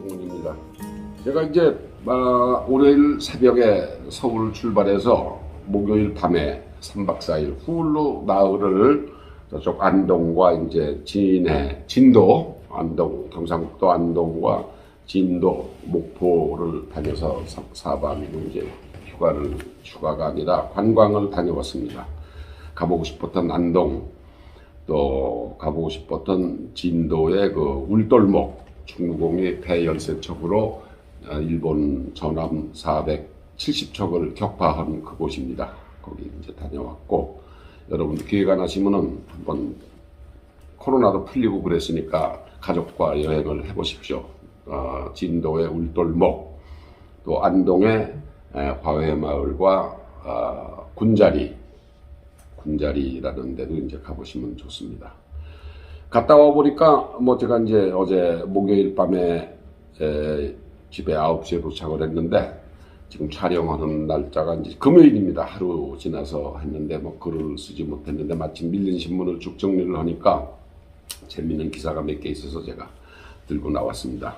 정훈입니다. 제가 이제 아, 월요일 새벽에 서울 출발해서 목요일 밤에 3박 4일 후울로 나흘을 저쪽 안동과 이제 진해, 진도, 안동, 경상북도 안동과 진도, 목포를 다녀서 4박으로 이제 휴가를, 휴가가 아니라 관광을 다녀왔습니다. 가보고 싶었던 안동, 또 가보고 싶었던 진도의 그 울돌목 충무공이 대열세척으로 아, 일본 전함 470척을 격파한 그곳입니다. 거기 이제 다녀왔고 여러분들 기회가 나시면은 한번 코로나도 풀리고 그랬으니까 가족과 여행을 해보십시오. 어, 진도의 울돌목 또 안동의 에, 화훼마을과 아, 군자리 군자리라는 데도 이제 가보시면 좋습니다. 갔다 와 보니까 뭐 제가 이제 어제 목요일 밤에 에, 집에 9시에 도착을 했는데 지금 촬영하는 날짜가 이제 금요일입니다. 하루 지나서 했는데 뭐 글을 쓰지 못했는데 마침 밀린 신문을 쭉 정리를 하니까 재밌는 기사가 몇 개 있어서 제가 들고 나왔습니다.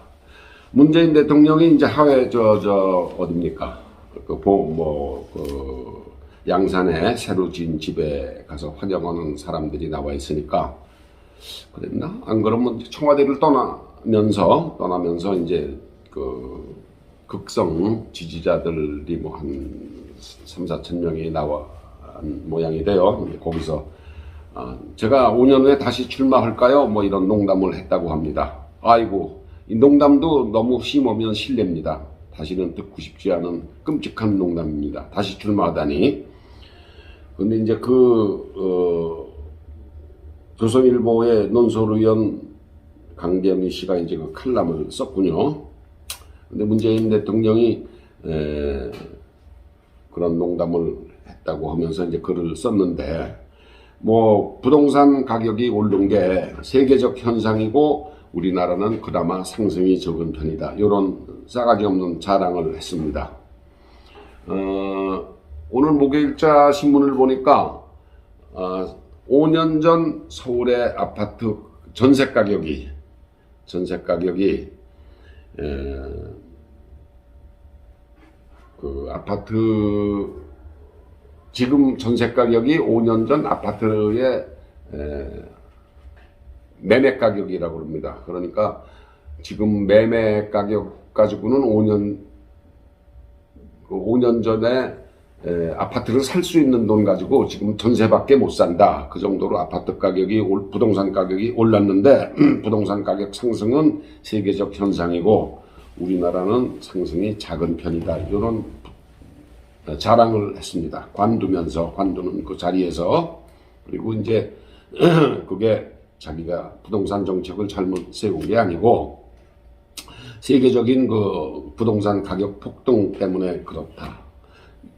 문재인 대통령이 이제 하회 저저 어딥니까? 그뭐그 양산에 새로 지은 집에 가서 환영하는 사람들이 나와 있으니까 그랬나? 안 그러면 청와대를 떠나면서 떠나면서 이제 그 극성 지지자들이 뭐 한 3, 4천 명이 나와 모양이 돼요. 거기서 아, 제가 5년 후에 다시 출마할까요? 뭐 이런 농담을 했다고 합니다. 아이고, 이 농담도 너무 심하면 실례입니다. 다시는 듣고 싶지 않은 끔찍한 농담입니다. 다시 출마하다니. 근데 이제 그, 어, 조선일보의 논설위원 강대미 씨가 이제 그 칼럼을 썼군요. 근데 문재인 대통령이 에, 그런 농담을 했다고 하면서 이제 글을 썼는데 뭐 부동산 가격이 오른 게 세계적 현상이고 우리나라는 그나마 상승이 적은 편이다. 이런 싸가지 없는 자랑을 했습니다. 어, 오늘 목요일자 신문을 보니까 어, 5년 전 서울의 아파트 전세 가격이 전세 가격이 에, 그 아파트 지금 전세 가격이 5년 전 아파트의 에, 매매 가격이라고 합니다. 그러니까 지금 매매 가격 가지고는 5년 그 5년 전에 에, 아파트를 살 수 있는 돈 가지고 지금 전세밖에 못 산다. 그 정도로 아파트 가격이 올- 부동산 가격이 올랐는데 부동산 가격 상승은 세계적 현상이고 우리나라는 상승이 작은 편이다. 이런 자랑을 했습니다. 관두면서 관두는 그 자리에서 그리고 이제 그게 자기가 부동산 정책을 잘못 세운 게 아니고 세계적인 그 부동산 가격 폭등 때문에 그렇다.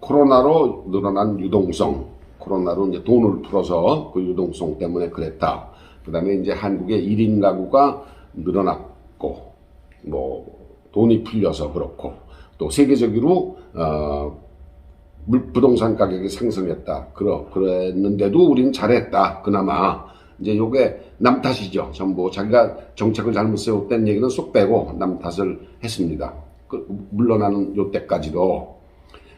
코로나로 늘어난 유동성, 코로나로 이제 돈을 풀어서 그 유동성 때문에 그랬다. 그 다음에 이제 한국의 1인 가구가 늘어났고, 뭐, 돈이 풀려서 그렇고, 또 세계적으로, 어, 물- 부동산 가격이 상승했다. 그러, 그랬는데도 우리는 잘했다. 그나마. 이제 요게 남 탓이죠. 전부 자기가 정책을 잘못 세웠다는 얘기는 쏙 빼고 남 탓을 했습니다. 그, 물러나는 요 때까지도.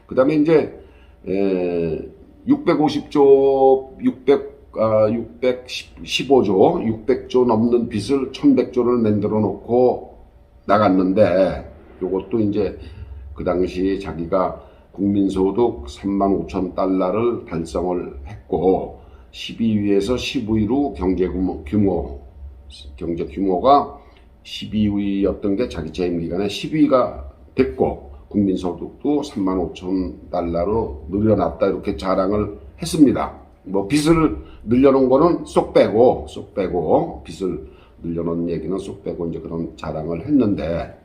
그 다음에 이제, 에, 650조, 600, 아, 615조, 600조 넘는 빚을 1100조를 만들어 놓고 나갔는데, 요것도 이제 그 당시 자기가 국민소득 3만 5천 달러를 달성을 했고, 12위에서 15위로 경제 규모, 규모 경제 규모가 12위였던 게 자기 재임 기간에 10위가 됐고 국민 소득도 3만 5천 달러로 늘려놨다 이렇게 자랑을 했습니다. 뭐 빚을 늘려놓은 거는 쏙 빼고 쏙 빼고 빚을 늘려놓은 얘기는 쏙 빼고 이제 그런 자랑을 했는데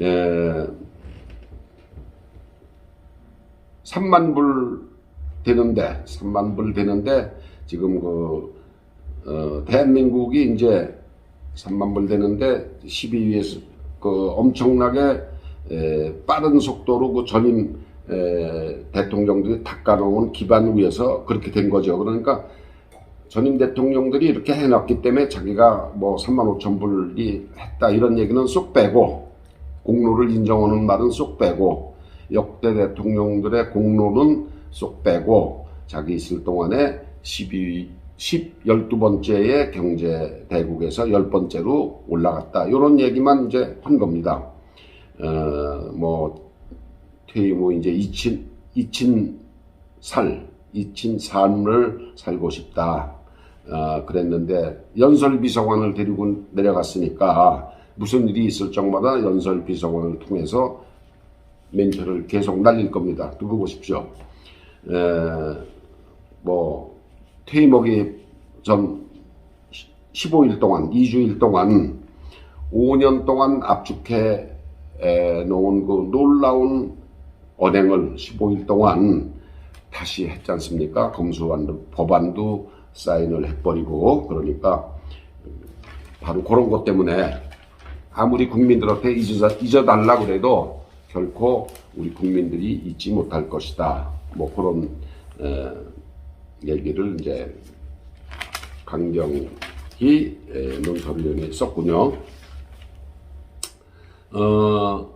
에, 3만 불 되는데 3만 불 되는데 지금 그 어, 대한민국이 이제 3만 불 되는데 12위에서 그 엄청나게 에, 빠른 속도로 그 전임 에, 대통령들이 닦아놓은 기반 위에서 그렇게 된 거죠. 그러니까 전임 대통령들이 이렇게 해놨기 때문에 자기가 뭐 3만 5천 불이 했다 이런 얘기는 쏙 빼고 공로를 인정하는 말은 쏙 빼고 역대 대통령들의 공로는 쏙 빼고 자기 있을 동안에 12, 10, 12번째의 경제 대국에서 10번째로 올라갔다. 이런 얘기만 이제 한 겁니다. 어, 뭐, 퇴임 후 이제 이친, 이친 살, 이친 삶을 살고 싶다. 어, 그랬는데 연설 비서관을 데리고 내려갔으니까 무슨 일이 있을 적마다 연설 비서관을 통해서 멘트를 계속 날릴 겁니다. 두고 보십시오. 에, 뭐 퇴임하기 전 15일 동안, 2주일 동안 5년 동안 압축해 에, 놓은 그 놀라운 언행을 15일 동안 다시 했지 않습니까? 검수완도 법안도 사인을 해버리고 그러니까 바로 그런 것 때문에 아무리 국민들한테 잊어, 잊어달라 그래도 결코 우리 국민들이 잊지 못할 것이다. 뭐 그런 에, 얘기를 이제 강경희 에, 논설위원이 썼군요. 어,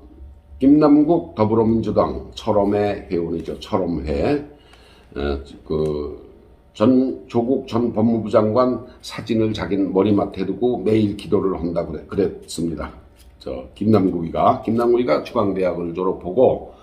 김남국 더불어민주당 철험회 회원이죠. 철험회. 어, 그 전 조국 전 법무부 장관 사진을 자기 머리맡에 두고 매일 기도를 한다 그래, 그랬습니다. 저 김남국이가 김남국이가 중앙대학을 졸업하고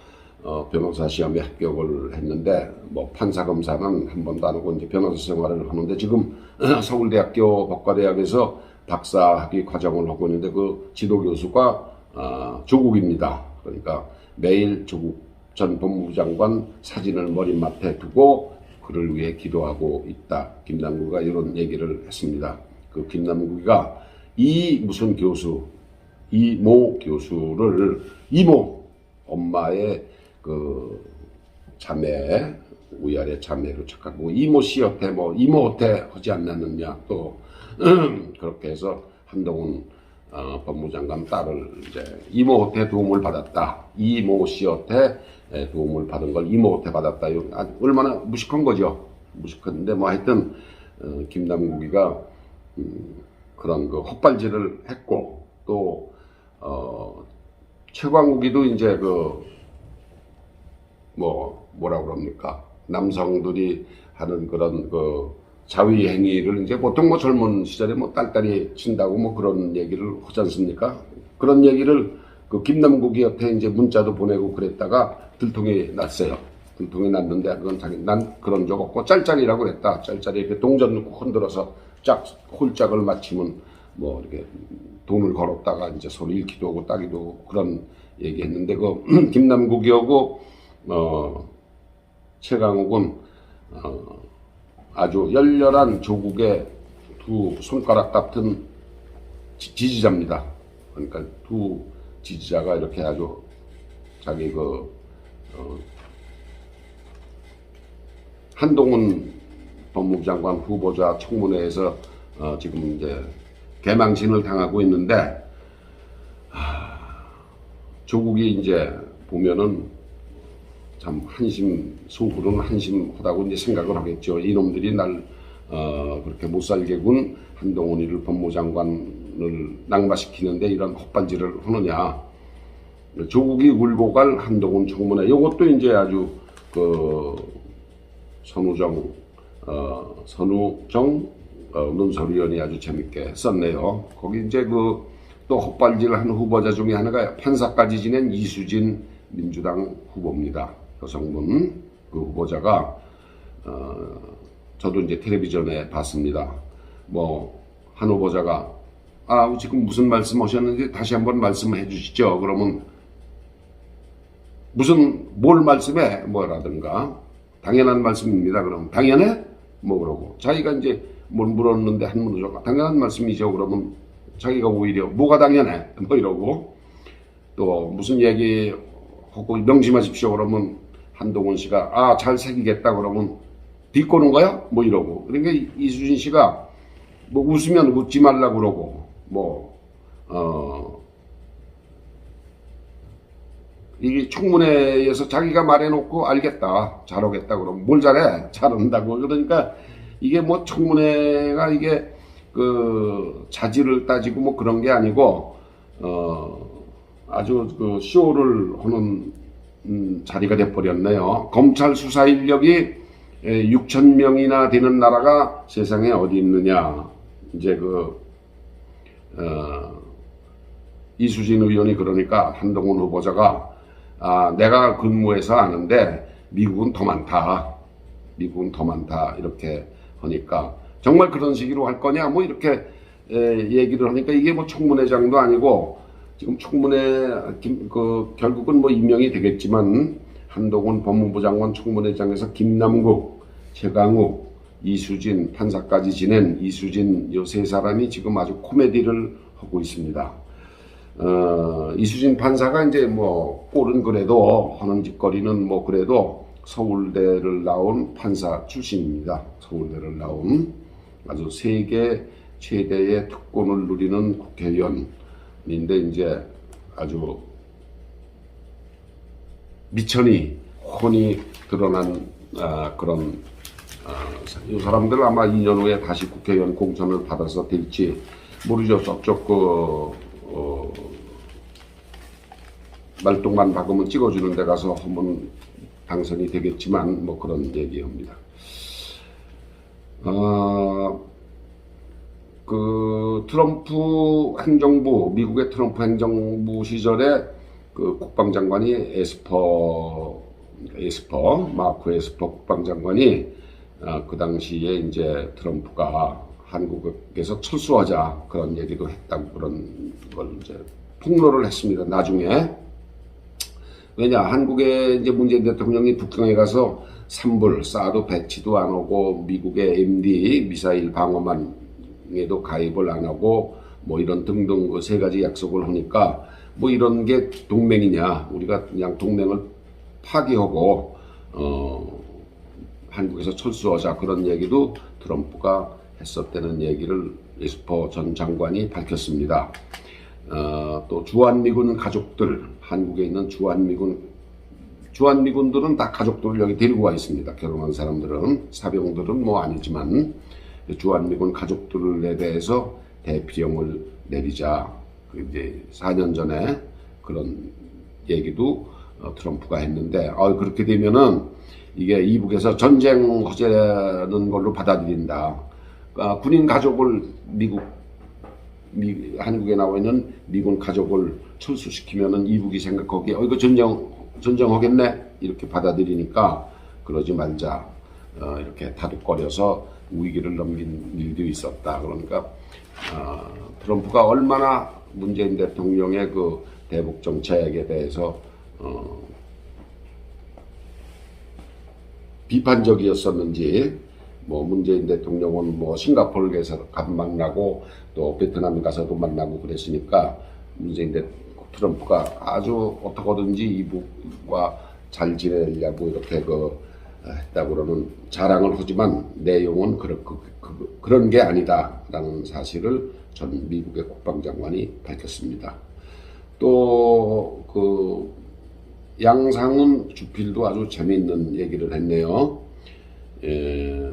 어, 변호사 시험에 합격을 했는데 뭐 판사 검사는 한 번도 안 하고 이제 변호사 생활을 하는데 지금 서울대학교 법과대학에서 박사학위 과정을 하고 있는데 그 지도 교수가 어, 조국입니다. 그러니까 매일 조국 전 법무부 장관 사진을 머리맡에 두고 그를 위해 기도하고 있다. 김남국가 이런 얘기를 했습니다. 그 김남국이가 이 무슨 교수, 이 모 교수를 이모 엄마의 그 자매 위아래 자매로 착하고 이모 씨한테 뭐 이모한테 하지 않았느냐 또 그렇게 해서 한동훈 어, 법무장관 딸을 이제 이모한테 도움을 받았다. 이모 씨한테 에, 도움을 받은 걸 이모한테 받았다. 아, 얼마나 무식한 거죠. 무식한데 뭐 하여튼 어, 김남국이가 음, 그런 그 헛발질을 했고 또 어, 최광욱이도 이제 그 뭐 뭐라 그럽니까 남성들이 하는 그런 그 자위 행위를 이제 보통 뭐 젊은 시절에 뭐 딸딸이 친다고 뭐 그런 얘기를 하지 않습니까? 그런 얘기를 그 김남국이한테 이제 문자도 보내고 그랬다가 들통이 났어요. 들통이 났는데 그건 자기 난 그런 적 없고 짤짤이라고 그랬다. 짤짤이 이렇게 동전 넣고 흔들어서 짝 홀짝을 맞추면 뭐 이렇게 돈을 걸었다가 이제 서로 잃기도 하고 따기도 하고 그런 얘기했는데 그 김남국이하고 어 최강욱은 어 아주 열렬한 조국의 두 손가락 같은 지- 지지자입니다. 그러니까 두 지지자가 이렇게 아주 자기 그 어, 한동훈 법무부 장관 후보자 청문회에서 어, 지금 이제 개망신을 당하고 있는데 하, 조국이 이제 보면은 참 한심 속으로는 한심하다고 이제 생각을 하겠죠. 이놈들이 날 어, 그렇게 못 살게 군 한동훈이를 법무장관을 낙마시키는데 이런 헛발질을 하느냐. 조국이 울고 갈 한동훈 청문회. 이것도 이제 아주 그 선우정 어, 선우정 어, 논설위원이 아주 재밌게 썼네요. 거기 이제 그 또 헛발질을 한 후보자 중에 하나가 판사까지 지낸 이수진 민주당 후보입니다. 여성분 그 후보자가 어, 저도 이제 텔레비전에 봤습니다. 뭐 한 후보자가 아 지금 무슨 말씀하셨는지 다시 한번 말씀해 주시죠. 그러면 무슨 뭘 말씀해 뭐라든가 당연한 말씀입니다. 그러면 당연해 뭐 그러고 자기가 이제 뭘 물었는데 한 문제가 당연한 말씀이죠. 그러면 자기가 오히려 뭐가 당연해 뭐 이러고 또 무슨 얘기 하고 명심하십시오. 그러면 한동훈 씨가 아잘 새기겠다 그러면 비꼬는 거야? 뭐 이러고. 그러니까 이- 이수진 씨가 뭐 웃으면 웃지 말라 그러고 뭐어 이게 청문회에서 자기가 말해놓고 알겠다 잘하겠다 그러면 뭘 잘해? 잘한다고. 그러니까 이게 뭐 청문회가 이게 그 자질을 따지고 뭐 그런 게 아니고 어 아주 그 쇼를 하는 음, 자리가 돼버렸네요. 검찰 수사 인력이 6천 명이나 되는 나라가 세상에 어디 있느냐. 이제 그 어, 이수진 의원이 그러니까 한동훈 후보자가 아, 내가 근무해서 아는데 미국은 더 많다. 미국은 더 많다. 이렇게 하니까 정말 그런 식으로 할 거냐 뭐 이렇게 에, 얘기를 하니까 이게 뭐 청문회장도 아니고 지금 김, 그 결국은 뭐 임명이 되겠지만 한동훈 법무부 장관 청문회장에서 김남국, 최강욱, 이수진 판사까지 지낸 이수진 요 세 사람이 지금 아주 코미디를 하고 있습니다. 어, 이수진 판사가 이제 뭐 꼴은 그래도 하는 짓거리는 뭐 그래도 서울대를 나온 판사 출신입니다. 서울대를 나온 아주 세계 최대의 특권을 누리는 국회의원 인데 이제 아주 미천이 혼이 드러난 아, 그런 아, 이 사람들 아마 2년 후에 다시 국회의원 공천을 받아서 될지 모르죠. 저쪽 그 어, 말똥만 박으면 찍어주는 데 가서 한번 당선이 되겠지만 뭐 그런 얘기입니다. 어, 그 트럼프 행정부 미국의 트럼프 행정부 시절에 그 국방장관이 에스퍼 에스퍼 마크 에스퍼 국방장관이 어, 그 당시에 이제 트럼프가 한국에서 철수하자 그런 얘기도 했다고 그런 걸 이제 폭로를 했습니다. 나중에 왜냐 한국의 이제 문재인 대통령이 북경에 가서 산불 사드 배치도 안 하고 미국의 MD 미사일 방어만 에도 가입을 안 하고 뭐 이런 등등 그 세 가지 약속을 하니까 뭐 이런 게 동맹이냐 우리가 그냥 동맹을 파기하고 어 한국에서 철수하자 그런 얘기도 트럼프가 했었다는 얘기를 에스퍼 전 장관이 밝혔습니다. 어, 또 주한미군 가족들 한국에 있는 주한미군 주한미군들은 다 가족들을 여기 데리고 와 있습니다. 결혼한 사람들은 사병들은 뭐 아니지만 주한미군 가족들에 대해서 대피령을 내리자. 그 이제 4년 전에 그런 얘기도 어, 트럼프가 했는데 어, 그렇게 되면은 이게 이북에서 전쟁 허재는 걸로 받아들인다. 아, 군인 가족을 미국 미, 한국에 나와 있는 미군 가족을 철수시키면은 이북이 생각하기에 어 이거 전쟁 전쟁하겠네? 이렇게 받아들이니까 그러지 말자. 어, 이렇게 다독거려서 위기를 넘긴 일도 있었다. 그러니까 어, 트럼프가 얼마나 문재인 대통령의 그 대북 정책에 대해서 어, 비판적이었었는지 뭐 문재인 대통령은 뭐 싱가포르 가서 가 만나고 또 베트남 가서도 만나고 그랬으니까 문재인 대 트럼프가 아주 어떻게든지 이북과 잘 지내려고 이렇게 그 했다고 그러는 자랑을 하지만 내용은 그런 그, 그, 그런 게 아니다라는 사실을 전 미국의 국방장관이 밝혔습니다. 또 그 양상훈 주필도 아주 재미있는 얘기를 했네요. 예,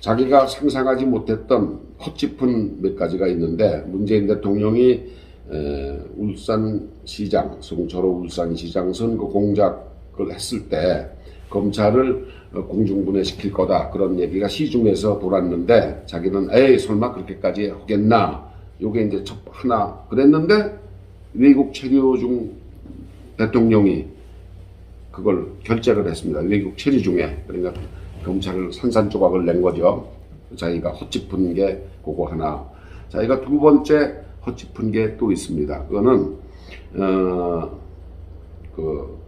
자기가 상상하지 못했던 헛짚은 몇 가지가 있는데 문재인 대통령이 에, 울산시장, 송철호 울산시장 선거 공작 을 했을 때 검찰을 어, 공중분해 시킬 거다 그런 얘기가 시중에서 돌았는데 자기는 에이 설마 그렇게까지 하겠나 요게 이제 첫 하나 그랬는데 외국 체류 중 대통령이 그걸 결재를 했습니다. 외국 체류 중에 그러니까 검찰을 산산조각을 낸 거죠. 자기가 헛짚은 게 그거 하나. 자기가 두 번째 헛짚은 게 또 있습니다. 그거는 어 그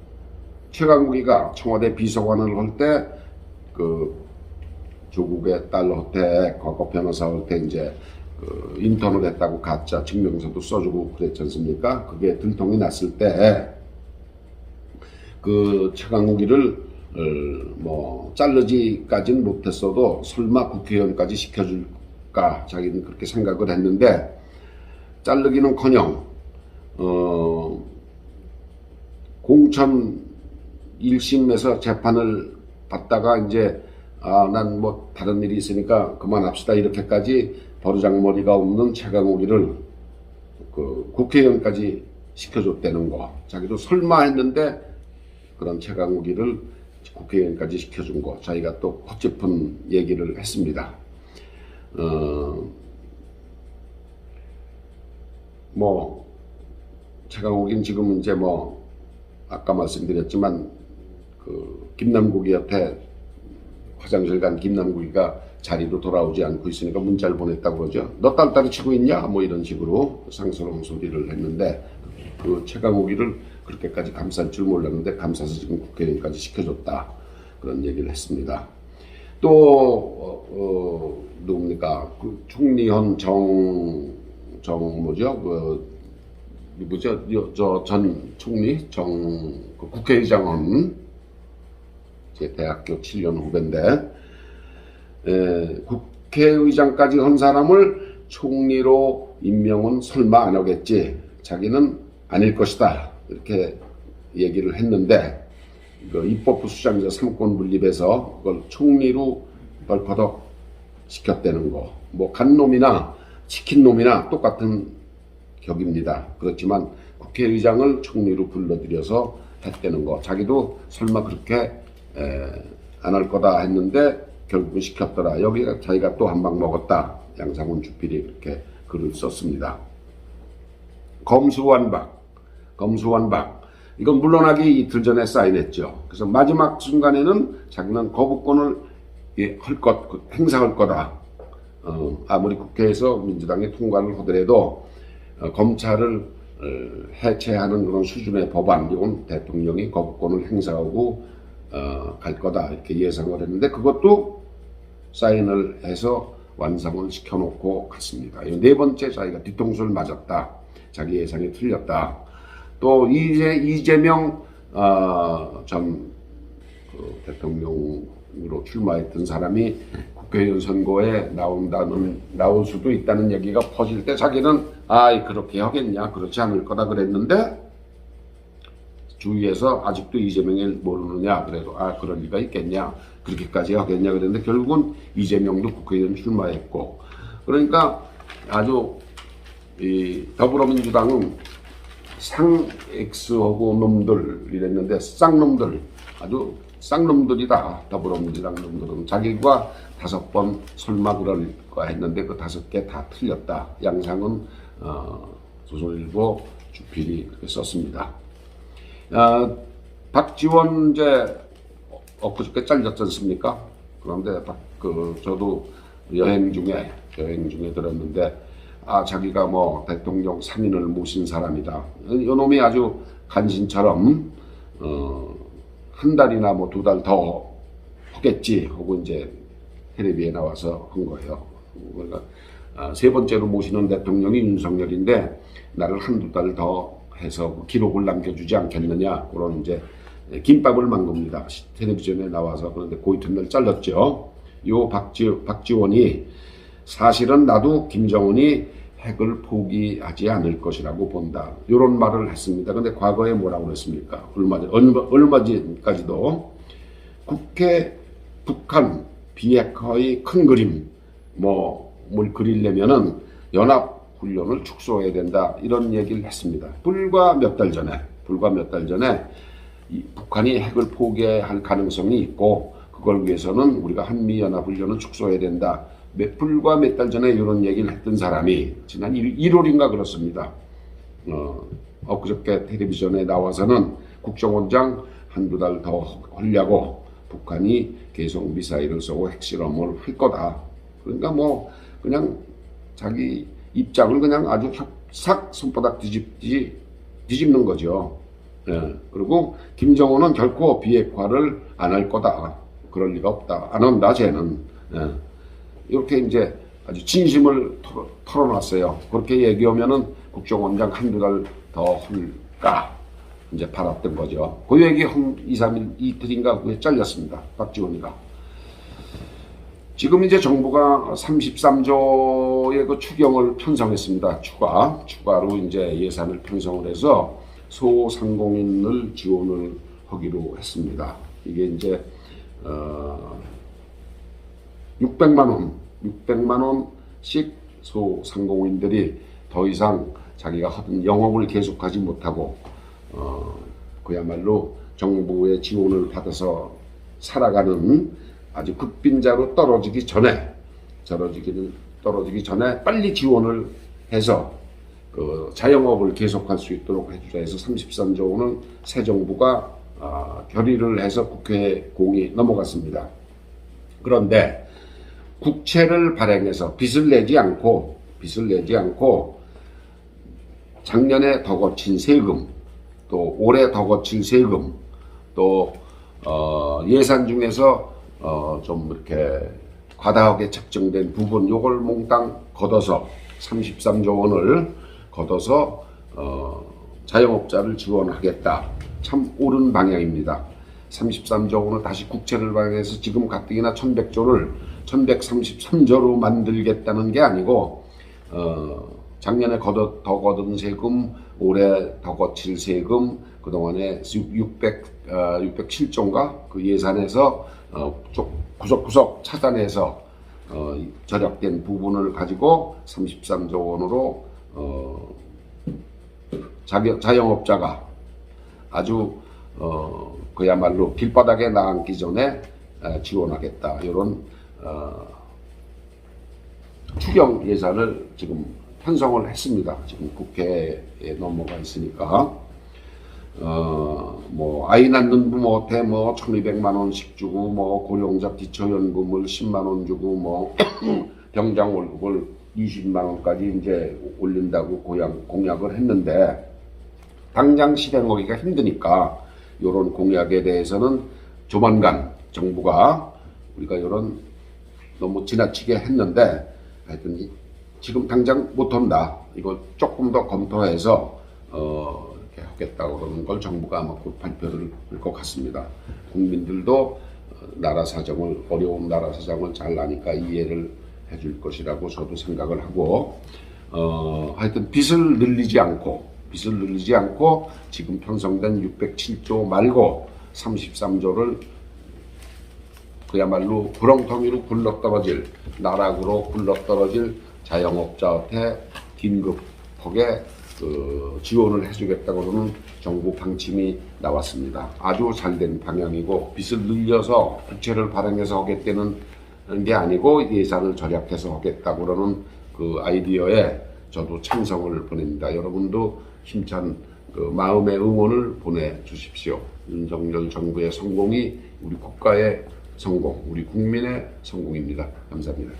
최강욱이가 청와대 비서관을 할 때 그 조국의 딸 호태 과거 변호사 호태 이제 그 인턴을 했다고 가짜 증명서도 써주고 그랬지 않습니까? 그게 들통이 났을 때 그 최강욱이를 어, 뭐 자르지까지는 못했어도 설마 국회의원까지 시켜줄까 자기는 그렇게 생각을 했는데 자르기는커녕 어, 공천 1심에서 재판을 받다가 이제 아 난 뭐 다른 일이 있으니까 그만합시다 이렇게까지 버르장머리가 없는 최강욱이를 그 국회의원까지 시켜줬다는 거. 자기도 설마 했는데 그런 최강욱이를 국회의원까지 시켜준 거. 자기가 또 허짚은 얘기를 했습니다. 어, 뭐 최강욱인 지금 이제 뭐 아까 말씀드렸지만 그 김남국이 옆에 화장실 간 김남국이가 자리로 돌아오지 않고 있으니까 문자를 보냈다고 그러죠. 너 딸딸이 치고 있냐? 뭐 이런 식으로 상스러운 소리를 했는데 그 최강욱이를 그렇게까지 감쌀 줄 몰랐는데 감싸서 지금 국회의원까지 시켜줬다 그런 얘기를 했습니다. 또 어, 어, 누굽니까? 그 총리현 정, 정 뭐죠? 그 누구죠? 저전 총리 정 그 국회의장은 제 대학교 7년 후배인데 에, 국회의장까지 한 사람을 총리로 임명은 설마 안 하겠지. 자기는 아닐 것이다. 이렇게 얘기를 했는데 그 입법부 수장자 3권 분립해서 그걸 총리로 덜커덕 시켰다는 거. 뭐 간놈이나 치킨 놈이나 똑같은 격입니다. 그렇지만 국회의장을 총리로 불러들여서 했다는 거. 자기도 설마 그렇게 안 할 거다 했는데 결국은 시켰더라. 여기가 자기가 또 한 방 먹었다. 양상훈 주필이 그렇게 글을 썼습니다. 검수완박, 검수완박. 이건 물러나기 이틀 전에 사인했죠. 그래서 마지막 순간에는 자기는 거부권을 예, 할 것, 그 행사할 거다. 어, 아무리 국회에서 민주당이 통과를 하더라도 어, 검찰을 어, 해체하는 그런 수준의 법안, 이건 대통령이 거부권을 행사하고 어, 갈 거다 이렇게 예상을 했는데 그것도 사인을 해서 완성을 시켜놓고 갔습니다. 이네 번째 자기가 뒤통수를 맞았다. 자기 예상이 틀렸다. 또 이제 이재명 어, 전 그 대통령으로 출마했던 사람이 국회의원 선거에 나온다는 나올 수도 있다는 얘기가 퍼질 때 자기는 아 그렇게 하겠냐 그렇지 않을 거다 그랬는데 주위에서 아직도 이재명을 모르느냐 그래도 아 그럴 리가 있겠냐 그렇게까지 하겠냐 그랬는데 결국은 이재명도 국회의원 출마했고. 그러니까 아주 이 더불어민주당은 상엑스하고 놈들 이랬는데 쌍놈들 아주 쌍놈들이다. 더불어민주당 놈들은 자기가 다섯 번 설마 그럴까 했는데 그 다섯 개 다 틀렸다. 양상은 어, 조선일보 주필이 썼습니다. 아, 박지원 이제 엊그저께 잘렸지 않습니까? 그런데 박, 그 저도 여행 중에 여행 중에 들었는데 아 자기가 뭐 대통령 3인을 모신 사람이다. 이 놈이 아주 간신처럼 어, 한 달이나 뭐 두 달 더 하겠지 하고 이제 텔레비에 나와서 한 거예요. 그러니까 아, 세 번째로 모시는 대통령이 윤석열인데 나를 한두 달 더 해서 기록을 남겨주지 않겠느냐 그런 이제 김밥을 만 겁니다. 텔레비전에 나와서 그런데 그 이튿날 잘랐죠. 요 박지, 박지원이 사실은 나도 김정은이 핵을 포기하지 않을 것이라고 본다. 이런 말을 했습니다. 근데 과거에 뭐라고 그랬습니까? 얼마 전, 얼마, 얼마 전까지도 국회 북한 비핵화의 큰 그림 뭐뭘 그리려면은 연합 훈련을 축소해야 된다 이런 얘기를 했습니다. 불과 몇 달 전에 불과 몇 달 전에 이 북한이 핵을 포기할 가능성이 있고 그걸 위해서는 우리가 한미 연합 훈련을 축소해야 된다. 몇 불과 몇 달 전에 이런 얘기를 했던 사람이 지난 1 월인가 그렇습니다. 어, 엊그저께 텔레비전에 나와서는 국정원장 한두 달더 하려고 북한이 계속 미사일을 쏘고 핵실험을 할 거다. 그러니까 뭐 그냥 자기 입장을 그냥 아주 싹 손바닥 뒤집지 뒤집는 거죠. 예. 그리고 김정은은 결코 비핵화를 안 할 거다. 그럴 리가 없다. 안 한다, 쟤는. 예. 이렇게 이제 아주 진심을 털어, 털어놨어요. 그렇게 얘기하면은 국정원장 한두 달더 할까? 이제 팔았던 거죠. 그 얘기 한 2, 3일, 이틀인가 후에 잘렸습니다. 박지원이가. 지금 이제 정부가 33조의 그 추경을 편성했습니다. 추가. 추가로 이제 예산을 편성을 해서 소상공인을 지원을 하기로 했습니다. 이게 이제, 어, 600만 원, 600만 원씩 소상공인들이 더 이상 자기가 하던 영업을 계속하지 못하고 어, 그야말로 정부의 지원을 받아서 살아가는 아주 극빈자로 떨어지기 전에 떨어지기는 떨어지기 전에 빨리 지원을 해서 그 자영업을 계속할 수 있도록 해주자 해서 33조 원은 새 정부가 아, 결의를 해서 국회에 공이 넘어갔습니다. 그런데 국채를 발행해서 빚을 내지 않고 빚을 내지 않고 작년에 더 거친 세금 또 올해 더 거칠 세금 또 어, 예산 중에서 어, 좀 이렇게 과다하게 책정된 부분 요걸 몽땅 걷어서 33조 원을 걷어서 어, 자영업자를 지원하겠다. 참 옳은 방향입니다. 33조 원을 다시 국채를 발행해서 지금 가뜩이나 1100조를 1133조로 만들겠다는 게 아니고 어, 작년에 걷어, 더 걷은 세금, 올해 더 거칠 세금, 그동안에 600, 어, 607조인가 그 예산에서 어, 쪽 구석구석 찾아내서 어, 이 절약된 부분을 가지고 33조 원으로 어, 자기, 자영업자가 아주 어, 그야말로 길바닥에 나앉기 전에 에, 지원하겠다 이런 어, 추경 예산을 지금 편성을 했습니다. 지금 국회에 넘어가 있으니까 어, 뭐 아이 낳는 부모한테 뭐 1,200만 원씩 주고 뭐 고령자 기초연금을 10만 원 주고 뭐 병장 월급을 20만 원까지 이제 올린다고 고양 공약을 했는데 당장 실행하기가 힘드니까 이런 공약에 대해서는 조만간 정부가 우리가 이런 너무 지나치게 했는데 하여튼 이- 지금 당장 못한다. 이거 조금 더 검토해서 어, 이렇게 하겠다고 그러는 걸 정부가 아마 곧 발표를 할 것 같습니다. 국민들도 어, 나라 사정을 어려운 나라 사정을 잘 아니까 이해를 해줄 것이라고 저도 생각을 하고 어, 하여튼 빚을 늘리지 않고 빚을 늘리지 않고 지금 편성된 607조 말고 33조를 그야말로 구렁텅이로 굴러떨어질 나락으로 굴러떨어질 자영업자한테 긴급하게 그 지원을 해주겠다고 하는 정부 방침이 나왔습니다. 아주 잘 된 방향이고 빚을 늘려서 국채를 발행해서 하겠다는 게 아니고 예산을 절약해서 하겠다고 그러는 그 아이디어에 저도 찬성을 보냅니다. 여러분도 힘찬 그 마음의 응원을 보내주십시오. 윤석열 정부의 성공이 우리 국가의 성공, 우리 국민의 성공입니다. 감사합니다.